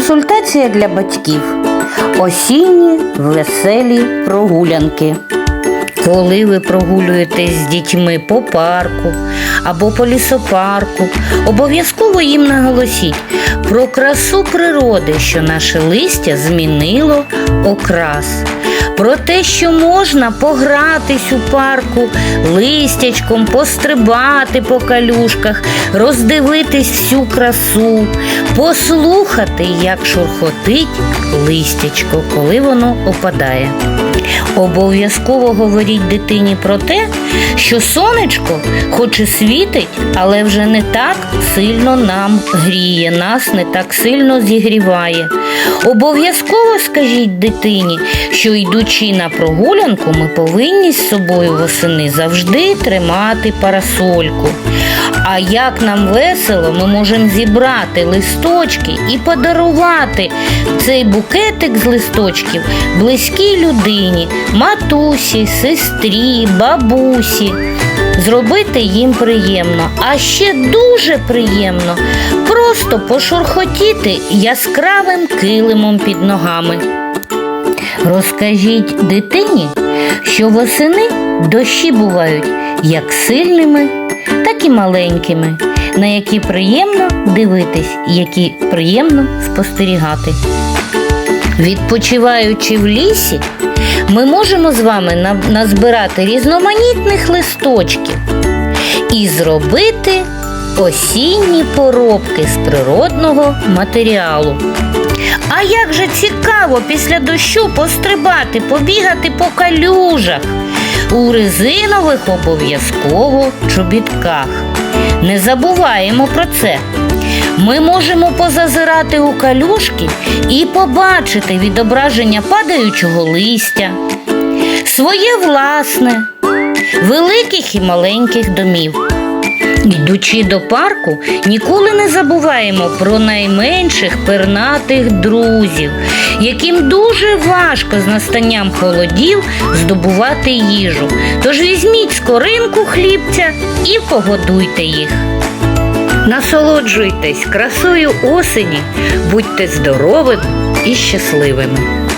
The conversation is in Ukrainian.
Консультація для батьків. Осінні веселі прогулянки. Коли ви прогулюєтесь з дітьми по парку або по лісопарку, обов'язково їм наголосіть про красу природи, що наше листя змінило окрас. Про те, що можна погратись у парку листячком, пострибати по калюшках, роздивитись всю красу, послухати, як шурхотить листячко, коли воно опадає. Обов'язково говоріть дитині про те, що сонечко хоч і світить, але вже не так сильно нам гріє, нас не так сильно зігріває. Обов'язково скажіть дитині, що йдучи на прогулянку, ми повинні з собою восени завжди тримати парасольку. А як нам весело, ми можемо зібрати листочки і подарувати цей букетик з листочків близькій людині, матусі, сестрі, бабусі. Зробити їм приємно, а ще дуже приємно просто пошурхотіти яскравим килимом під ногами. Розкажіть дитині, що восени дощі бувають як сильними, так і маленькими, на які приємно дивитись, які приємно спостерігати. Відпочиваючи в лісі, ми можемо з вами назбирати різноманітних листочків і зробити осінні поробки з природного матеріалу. А як же цікаво після дощу пострибати, побігати по калюжах у резинових обов'язково чобітках. Не забуваємо про це. Ми можемо позазирати у калюшки і побачити відображення падаючого листя, своє власне, великих і маленьких домів. Йдучи до парку, ніколи не забуваємо про найменших пернатих друзів, яким дуже важко з настанням холодів здобувати їжу. Тож візьміть скоринку хлібця і погодуйте їх. Насолоджуйтесь красою осені, будьте здоровими і щасливими.